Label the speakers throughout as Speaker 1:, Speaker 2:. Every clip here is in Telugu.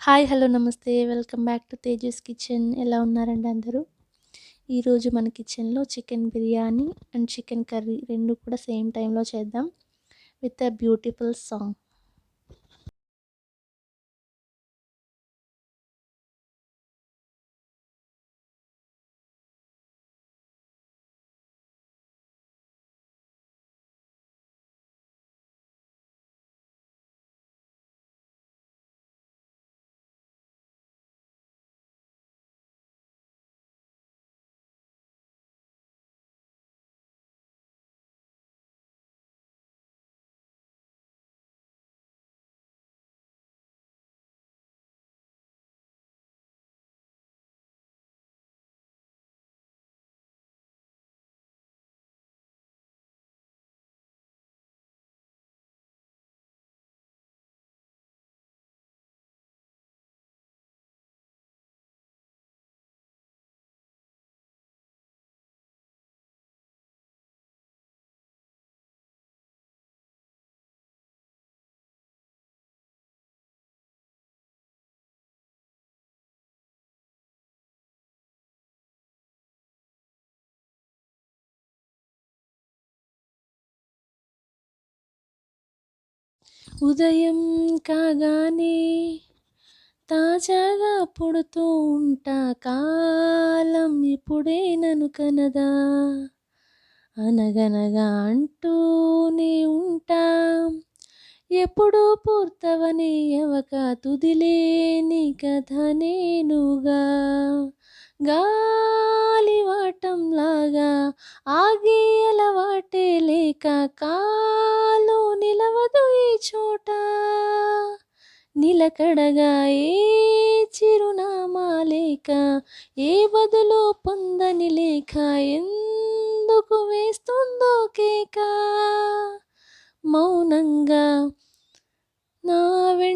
Speaker 1: హాయ్ హలో నమస్తే. Welcome back to Tejas kitchen. ఎలా ఉన్నారండి అందరూ? ఈరోజు మన కిచెన్లో chicken biryani and chicken curry రెండు కూడా సేమ్ టైంలో చేద్దాం విత్ అ బ్యూటిఫుల్ సాంగ్. ఉదయం కాగానే తాజాగా పుడుతూ ఉంటా కాలం ఇప్పుడే నను కనదా. అనగనగా అంటూనే ఉంటా. ఎప్పుడూ పూర్తవని అవక తుదిలేని కథ నేనుగా. గాలివాటంలాగా ఆగి అలవాటే లేక కాలు నిలవదు ఈ చోట. నిలకడగా ఏ చిరునామా లేక ఏ బదులు పొందని లేక ఎందుకు వేస్తుందో కేక. మౌనంగా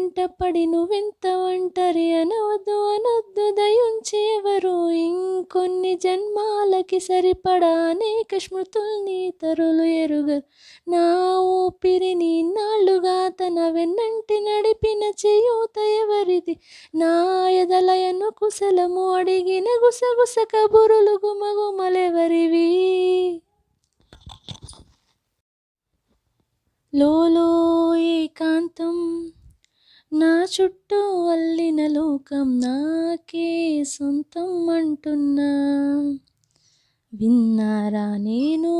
Speaker 1: వెంట పడి నువ్వెంత ఒంటరి అనవద్దు అనొద్దు దయుంచి ఎవరు? ఇంకొన్ని జన్మాలకి సరిపడా అనేక స్మృతుల్ని తరులు ఎరుగరు నా ఊపిరిని నాళ్ళుగా తన వెన్నంటి నడిపిన చేయూత ఎవరిది? నా ఎదలయను కుశలము అడిగిన గుసగుస కబురులు గుమగుమలెవరివి? లోలో ఏకాంతం చుట్టూ అల్లిన లోకం నాకే సొంతం అంటున్నా. విన్నారా నేను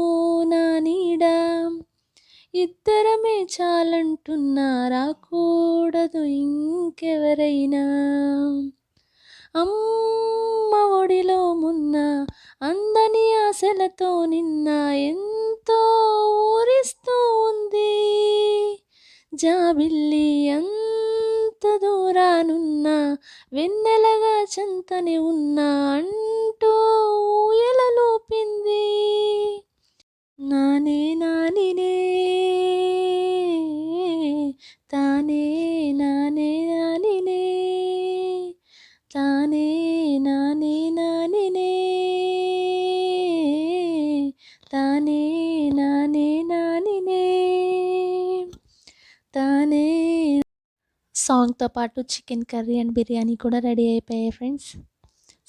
Speaker 1: నా నీడ? ఇద్దరమే చాలంటున్నారా కూడదు ఇంకెవరైనా? అమ్మ ఒడిలో మున్న అందని ఆశలతో నిన్న ఎంతో ఊరిస్తూ ఉంది. జాబిల్లి అంత వెన్నెలగా ఉన్నా అంటూ సాంగ్తో పాటు చికెన్ కర్రీ అండ్ బిర్యానీ కూడా రెడీ అయిపోయాయి ఫ్రెండ్స్.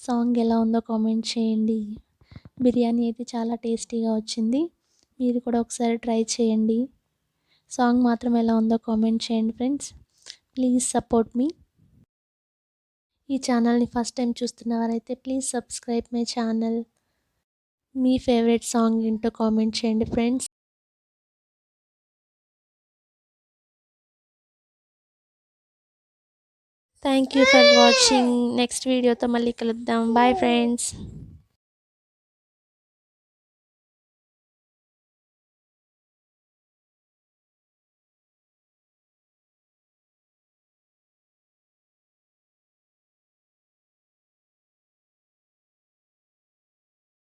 Speaker 1: సాంగ్ ఎలా ఉందో కామెంట్ చేయండి. బిర్యానీ అయితే చాలా టేస్టీగా వచ్చింది. మీరు కూడా ఒకసారి ట్రై చేయండి. సాంగ్ మాత్రం ఎలా ఉందో కామెంట్ చేయండి ఫ్రెండ్స్. ప్లీజ్ సపోర్ట్ మీ. ఈ ఛానల్ని ఫస్ట్ టైం చూస్తున్నవారైతే ప్లీజ్ సబ్స్క్రైబ్ మై ఛానల్. మీ ఫేవరెట్ సాంగ్ ఏంటో కామెంట్ చేయండి friends. Thank you for watching next వీడియోతో మళ్ళీ కలుద్దాం. Bye friends